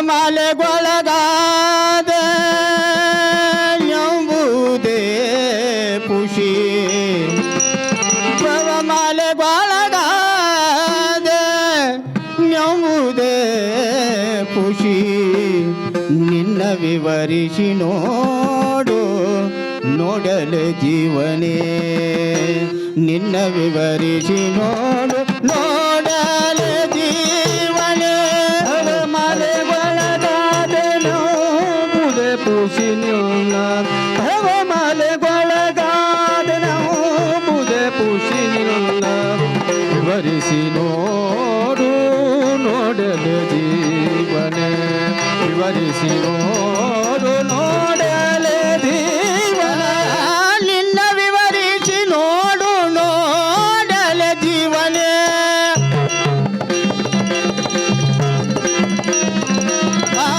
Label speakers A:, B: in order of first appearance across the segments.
A: ಮಾಲೆಗೊಳಗಾದ ಎಂಬುದೇ ಖುಷಿ. ಭವ ಮಾಲೆಗೊಳಗಾದ ಎಂಬುದೇ ಖುಷಿ. ನಿನ್ನ ವಿವರಿಸಿ ನೋಡು, ನೋಡಲು ಜೀವನೇ. ನಿನ್ನ ವಿವರಿಸಿ ನೋಡು ನೋಡಲು
B: ನೋಡಲು ಜೀವನೆ ವಿವರಿಸಿ ನೋಡು ನೋಡಲೆ ಜೀವನ
A: ನಿನ್ನ ವಿವರಿಸಿ ನೋಡು ನೋಡಲ ಜೀವನೇ ಆ,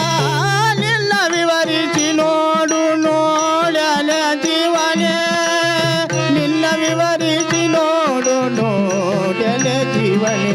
A: ನಿನ್ನ ವಿವರಿಸಿ ನೋಡು ನೋಡಲ ಜೀವನೇ ನಿನ್ನ ವಿವರಿಸಿ ನೋಡು ನೋಡಲ ಜೀವನೇ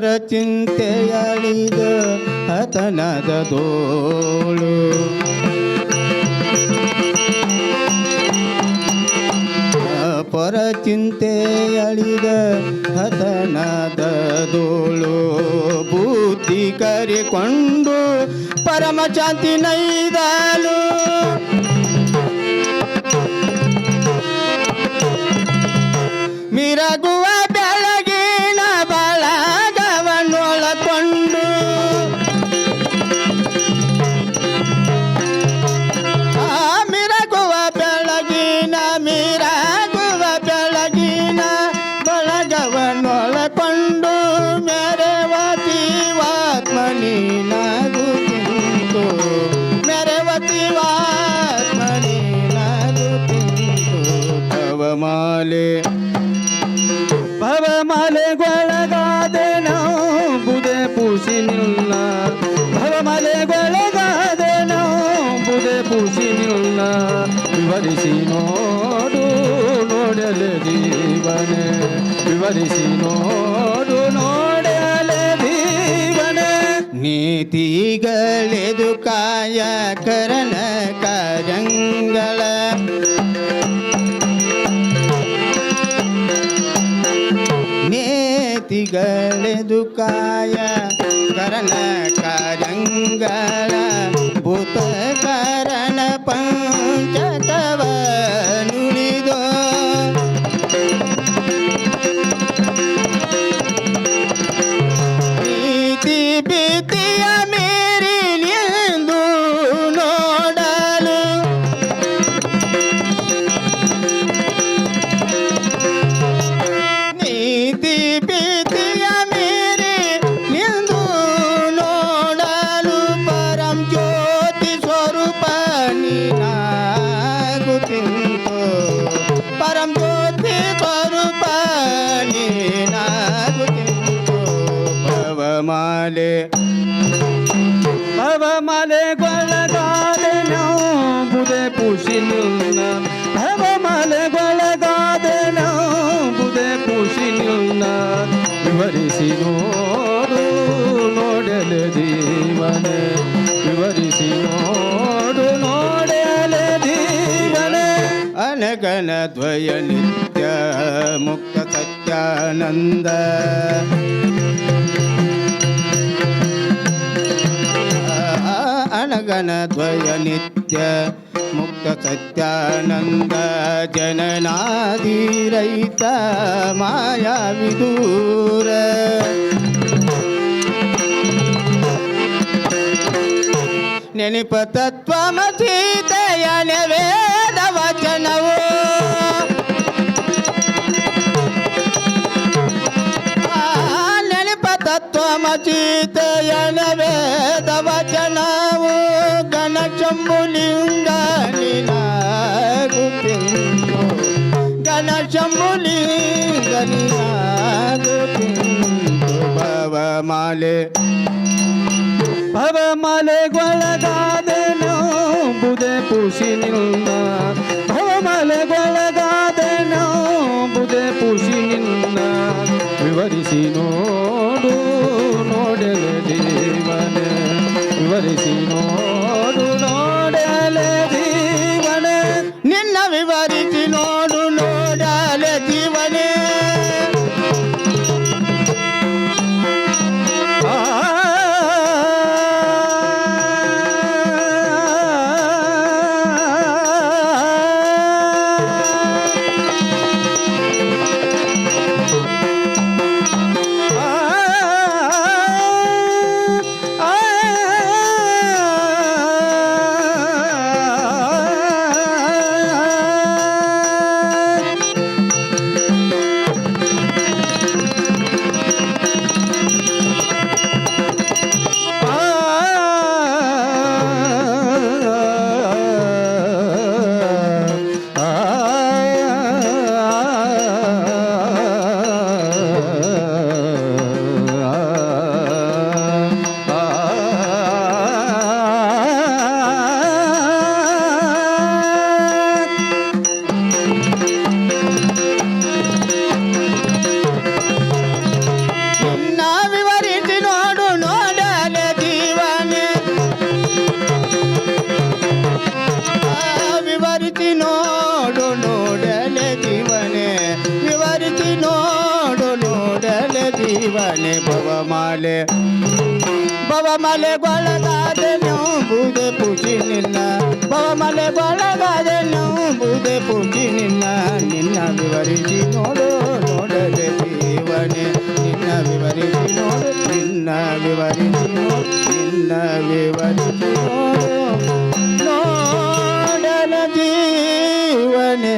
A: ಪರಚಿಂತೆಯಳಿದ ಹತನದ ದೋಳು ಪರ ಪರಚಿಂತೆಯಳಿದ ಹತನದ ದೋಳು ಬುದ್ಧಿ ಕರಿಕೊಂಡು ಪರಮ ಶಾಂತಿ ನೈದಲು.
B: ಭವ ಮಾಲೆ ನಾವು ಬುದೆ ಪೂಸಿ ನಿಲ್ಲ. ಭವ ಮಾಲೆ ನಾವು ಬುದೆ ಪೂಸಿ ನಿಲ್ಲ. ವಿವರಿಸಿ ನೋಡು, ನೋಡಲೆ ಜೀವನೆ. ವಿವರಿಸಿ ನೋಡು, ನೋಡಲೆ ಜೀವನೆ.
A: ನೀತಿಗಳೆದು ಕಾಯ ಕರಣ ಕಾರ್ಯಂಗಳ ನೇತಿಗಳೆದು ಕಾಯ ಕರಣ ಕಾರ್ಯಂಗಳ ಪರಂ ಜ್ಯೋತಿ ಸ್ವರೂಪ ನೀನಾಗುತ್ತಿಂತು ಭವಮಾಲೆ
B: ಭವ ಮಾಲೆ ಒಳಗಾದೆನೋ ಬುದೆ ಪೂಸಿ ನಿಲ್ಲ ಭವ ಮಾಲೆ ಒಳಗಾದೆನೋ ಬುದೆ ಪೂಸಿ ನಿಲ್ಲ ವಿವರಿಸಿ ನೋಡು ನೋಡಲೆ ಜೀವನೆ
A: ದ್ವಯ ನಿತ್ಯ ಮುಕ್ತ ಸತ್ಯಾನಂದ. ಅನಗನದ್ವಯ ಅನಗನ ದ್ವಯ ನಿತ್ಯ ಮುಕ್ತ ಸತ್ಯಾನಂದ. ಜನನಾದಿ ರೈತ ಮಾಯಾ ವಿದೂರ ನೆನಪ ತತ್ವಮಸೀತೆಯ ವೇದ ವಚನವು ಆ, ನೆನಪ ತತ್ವಮಸೀತೆಯ ವೇದ ವಚನವು ಗಣಕ್ಷ ಶಂಭುಲಿಂಗ ನೀನಾಗುತ್ತಿಂದು ಘನ ಶಂಭುಲಿಂಗ ಭವಮಾಲೆ
B: ಭವಮಲೆಗೊಳಗಾದೆನು, ಬುದೆ ಪುಷಿ ಭವ ಭವಮಲೆಗೊಳಗಾದೆನು, ಬುದೆ ಪುಷಿ ನಿನ್ನ. ವಿವರಿಸಿ ನೋಡು, ನೋಡಲೆ ಜೀವನೆ. ವಿವರಿಸಿ ನೋಡು, ನೋಡಲೆ ಜೀವನೆ.
A: ನಿನ್ನ ವಿವರಿಸಿ ಜೀವನೇ. ಭವಮಾಲೆ ಭವಮಾಲೆ ಗೊಳಗಾದೆನು ಬೂದೆ ಪೂಜಿ ನಿನ್ನ. ಭವಮಾಲೆ ಗೊಳಗಾದೆನು ಬೂದೆ ಪೂಜಿ ನಿನ್ನ. ನಿನ್ನ ವಿವರಿಸಿ నిన్న వివరించి నిన్న వివరించి నోడల జీవనే